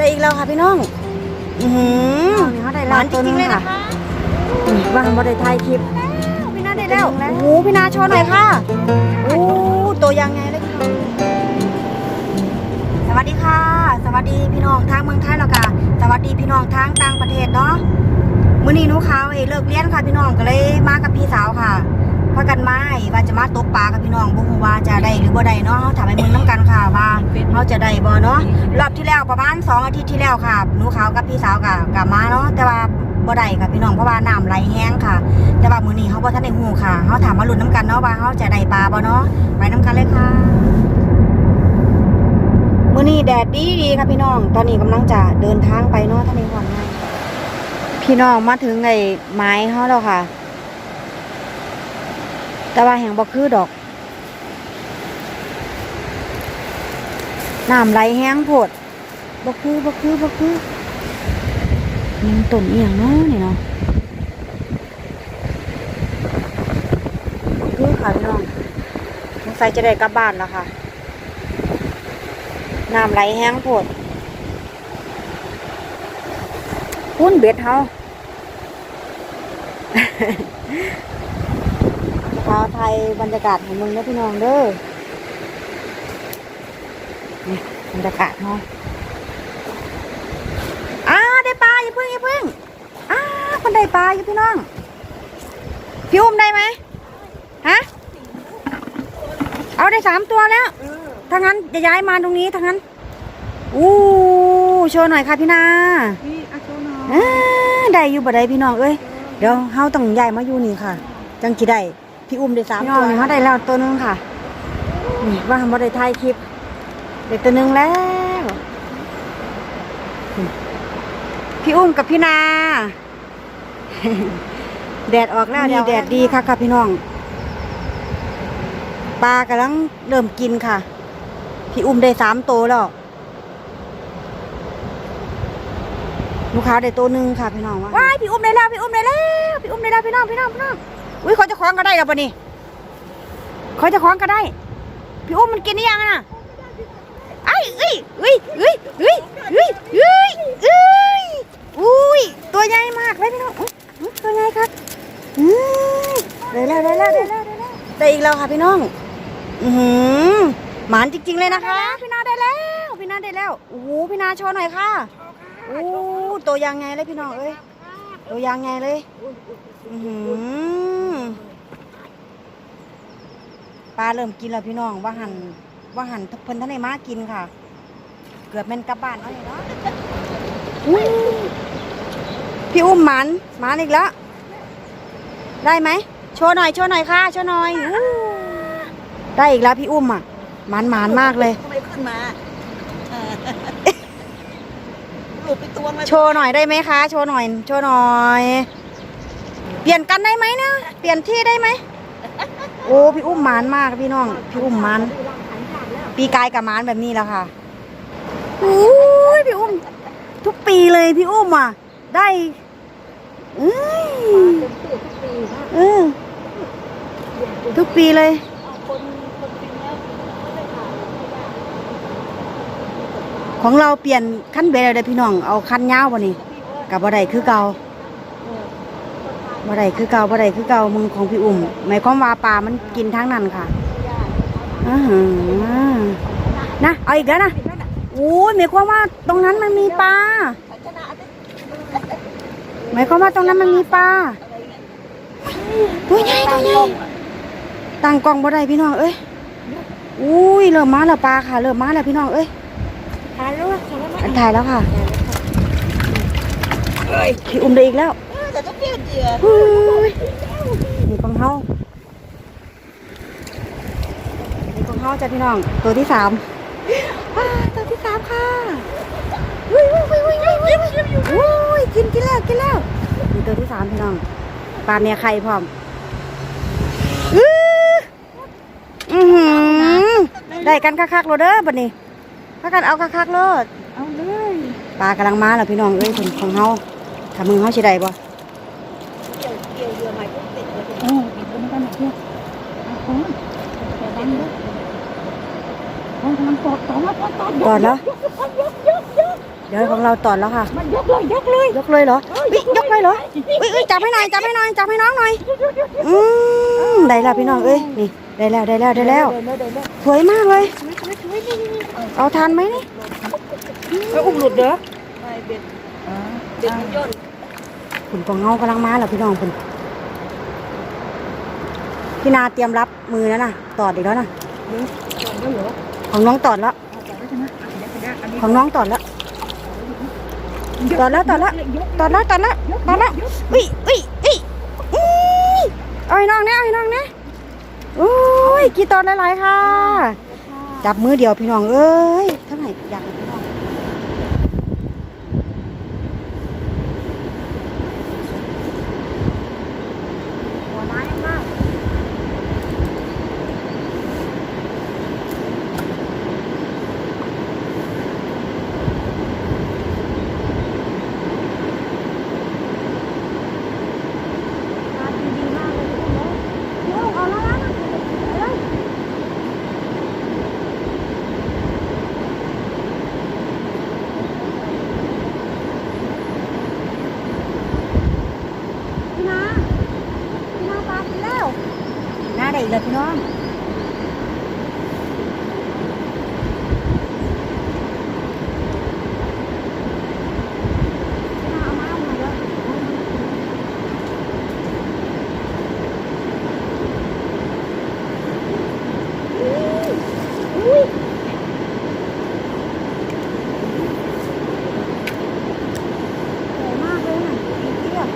ได้อีกแล้วค่ะพี่น้อง อือหือนี่เขาได้หวานจริงๆเลยนะคะว่างบ่ได้ถ่ายคลิปพี่นาได้แล้วโอ้โหพี่นาโชว์หน่อยค่ะโอ้ตัวยังไงเลยค่ะสวัสดีค่ะ สวัสดีพี่น้องทางเมืองไทยแล้วค่ะสวัสดีพี่น้องทางต่างประเทศเนาะมื้อนี้หนูขาวเอยเลิกเรียนค่ะพี่น้องก็เลยมากับพี่สาวค่ะพากันมาว่าจะมาตกปลากับพี่น้องบ่ฮู้ว่าจะได้หรือบ่ได้เนาะเฮาถามให้มึงนํกันค่ะว่า เฮาจะได้บ่เนาะรอบที่แล้วประมาณ2อาทิตย์ที่แล้วค่ะหนูขาวกับพี่สาวก็กลับมาเนาะแต่ว่าบ่ได้ค่ะพี่น้องเพราะว่าน้ำไหลแห้งค่ะ แต่ว่ามื้อนี้เฮาบ่ทันได้หูค่ะเฮาถามมาลุ้นนํกันเนาะว่าเฮาจะได้ปลาบ่เนาะไปนํกันเลยค่ะมื้อนี้แดดดีดีค่ะพี่น้อง ตอนนี้กำลังจะเดินทางไปเนาะท่านในหอนงานพี่น้องมาถึงไอ้ไม้เฮาแล้วค่ะ แต่ว่าแห่งบ่คือดอก น้ำไหลแห้งโพดบ่คือบ่คือบ่คือยังต้นเอียงเนาะนี่เนาะบ่คือค่ะพี่น้องสงสัยจะได้กลับบ้านแล้วค่ะน้ำไหลแห้งโพดพุ่นเบ็ดเฮาชาวไทยบรรยากาศของมึงนะพี่น้องเด้อ นี่บรรยากาศเนาะอ้าได้ปลาอย่าพึ่งอย่าพึ่งอ้าคนได้ปลาอยู่พี่น้อง พี่อุ้มได้ไหมฮะ เอาได้สามตัวแล้วถ้างั้นจะย้ายมาตรงนี้ถ้างั้น อู้โชว์หน่อยค่ะพี่นานี่อาโชว์หน่อยอ่าได้อยู่บ่ได้พี่น้องเอ้ย เดี๋ยวเฮาต้องย้ายมาอยู่นี่ค่ะ จังกี่ได้ พี่อุ้มได้สามพี่น้ตัองวนี่เขาได้แล้วตัวหนึงค่ะ นี่ว่าบ่ได้ถ่ายคลิป ได้ตัวหนึงแล้ว พี่อุ้มกับพี่นา แดดออกแล้วนี่แดดดีค่ะค่ะพี่น้อง ปลากำลังเริ่มกินค่ะ พี่อุ้มได้สามตัวแล้วลูกค้าได้ตัวหนึ่งค่ะพี่น้องว่าว้ายพี่อุ้มได้แล้วพี่อุ้มได้แล้วพี่อุ้มได้แล้วพี่น้องพี่น้องพี่น้องอุ้ยเขาจะคล้องก็ได้แล้วปะนี่เขาจะคล้องก็ได้ พี่อุ้มมันกินได้ยังอะน่ะไอ้ เอ้ยเอ้ยเอ้ยเอ้ยเอ้ยเอ้ยเอ้ยอุ้ยตัวใหญ่มากเลยพี่น้องอุ๊ยตัวใหญ่ครับอืมได้แล้วได้แล้วได้แล้วได้แล้วได้อีกแล้วค่ะพี่น้องอือหือหมานจริง ๆ เลยนะคะ พี่นาได้แล้ว พี่นาได้แล้วโอ้โหพี่นาโชว์หน่อยค่ะโอ้ตัวยังไงเลยพี่น้องเอ้ยตัวยังไงเลยอือหือปลาเริ่มกินแล้วพี่น้องว่าหันว่าหันเพิ่นท่านในมากินค่ะ เกือบแม่นกลับบ้านแล้วนี่เนาะอุ้ยพี่อุ้มหมันหมันอีกแล้ว ได้ไหมโชว์หน่อยโชว์หน่อยค่ะโชว์หน่อยอู้ได้อีกแล้วพี่อุ้มอะหมันหมันมากเลย ทำไมขึ้นมาเออหลุดไปตัวมาโชว์หน่อยได้ไหมคะ โชว์หน่อย โชว์หน่อย เปลี่ยนกันได้ไหมเนี่ยเปลี่ยนที่ได้ไหมโอ้พี่อุ้มหมานมากพี่น้อง พี่อุ้มหมานปีกายกับหมานแบบนี้แล้วค่ะโอ้ยพี่อุ้ม ทุกปีเลยพี่อุ้มอะ ได้อืมเออทุกปีเลยของเราเปลี่ยนขั้นเบลเลยพี่น้อง เอาขั้นยาวบ่นี่กับบ่ได้คือเก่าบ่ได้คือเก่าบ่ได้คือเก่ามึงของพี่อุ่มหมายความว่าปลามันกินทั้งนั้นค่ะอาหารนะ เอาอีกแล้วนะ อ้ยหมายความว่าตรงนั้นมันมีปลาหมายความว่าตรงนั้นมันมีปลาตัวใหญ่ตัวใหญ่ตั้งกล้องบ่ได้พี่น้องเอ้ยอุ้ยเริ่มมาแล้วปลาค่ะ เริ่มมาแล้วพี่น้องเอ้ยถ่ายรูปถ่ายรูปอันถ่ายแล้วค่ะพี่อุ้มได้อีกแล้วแต่ต้องเปลี่ยนเหยื่ออุ้ยนี่ของเฮานี่ของเฮาจ้ะพี่น้องตัวที่สามว้าตัวที่สาม ค่ะอุ้ยอุ้ยอุ้ยอุ้ยอุ้ยอุ้ยอุ้ยกินกินแล้วกินแล้วนี่ตัวที่สามพี่น้องปลาเมียไข่พร้อมอือหือได้กันคักๆโลเด้อบัดนี้พากันเอาคักๆโลดเอาเลยปลากำลังมาแล้วพี่น้องเอ้ยคนของเฮาถ้ามึงเฮาสิได้บ่ เกี่ยวเกี่ยวเหยื่อใหม่ปุ๊บติดเลยโอ้ติดตรงนั้นเพื่อนเอาของอย่าดันเลย ของกำลังกอดสองแล้วกอดกอดแล้วยกยกยกเดี๋ยวของเราตอดแล้วค่ะ มันยกเลยยกเลยยกเลยเหรออุ๊ยยกเลยเหรออุ้ยอุ้ยจับให้หน่อยจับให้หน่อยจับให้น้องหน่อยอืมได้แล้วพี่น้องเอ้ยนี่ได้แล้วได้แล้วได้แล้วเดินเลยเดินเลยสวยมากเลย เอาทานไหมนี่แล้วอุ้มหลุดเด้อไปเบ็ดเบ็ดย่นคุณปองเงากำลังมาแล้วพี่น้องคุณพี่นาเตรียมรับมือแล้วนะตอดอีกแล้วนะย่นแล้วเหรอ ของน้องตอดแล้วของน้องตอดแล้วตอดแล้วตอดแล้วตอดแล้วตอดแล้วตอดแล้วอุ้ยอุ้ยอุ้ยอุ้ยเอาให้น้องนะเอาให้น้องนะอุ้ยกี่ตอดหลายๆค่ะ จับมือเดียวพี่น้องเอ้ยเท่าไหร่อยากพี่น้องหัวไม้มาก มาดีดีมากเลยทุกคนเลยโอ้เอาแล้วนะเอาเลยพี่นาพี่นาปลากินแล้ว หน้าได้อีกแล้วพี่น้องพี่นาเอามาเอามาเยอะ อุ้ยสวยมากเลยน่ะสีเขียว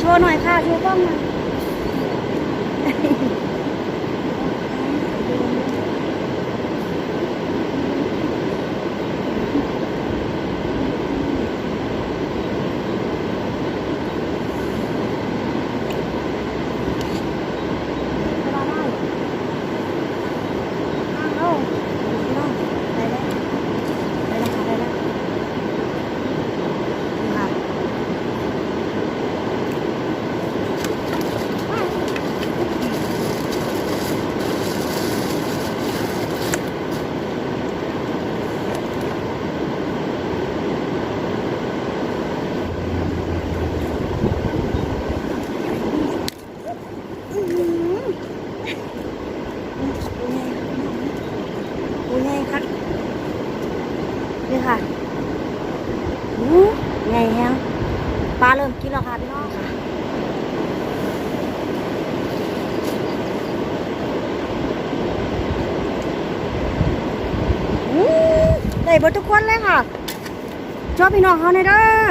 โช ว์หน่อยค่ะชูกล้องหน่อยเวลาได้อ้าวได้ได้ได้แล้วค่ะได้แล้วนี่ค่ะ อื้อหือดูไงคะนี่ค่ะอู้ไงแฮงปลาเริ่มกินแล้วค่ะพี่น้องค่ะอู้ได้ เบิดทุกคนเลยค่ะชอบพี่น้องเขาในเด้อ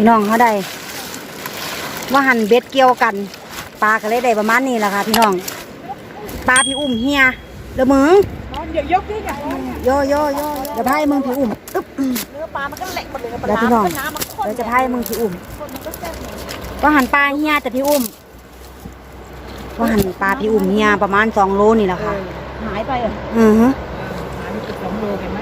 พี่น้องเขาได้ว่าหันเบ็ดเกี่ยวกันปลาก็เลยได้ประมาณนี้แหละค่ะพี่น้องปลาพี่อุ้มเฮียเดี๋ยวมึงเดี๋ยวยกนี่อย่างนี้โยโยโยเดี๋ยวพายมึงพี่อุ้มอึ๊บเนื้อปลามันก็เละหมดเลยเดี๋ยวพี่น้องน้ำมันข้นเดี๋ยวจะพายมึงพี่อุ้มคนมันก็แซ่บว่าหันปลาเฮียแต่พี่อุ้มว่าหันปลาพี่อุ้มเฮียประมาณสองโลนี่แหละค่ะหายไปเหรออือฮึหายไปเกือบสองโลกันไหม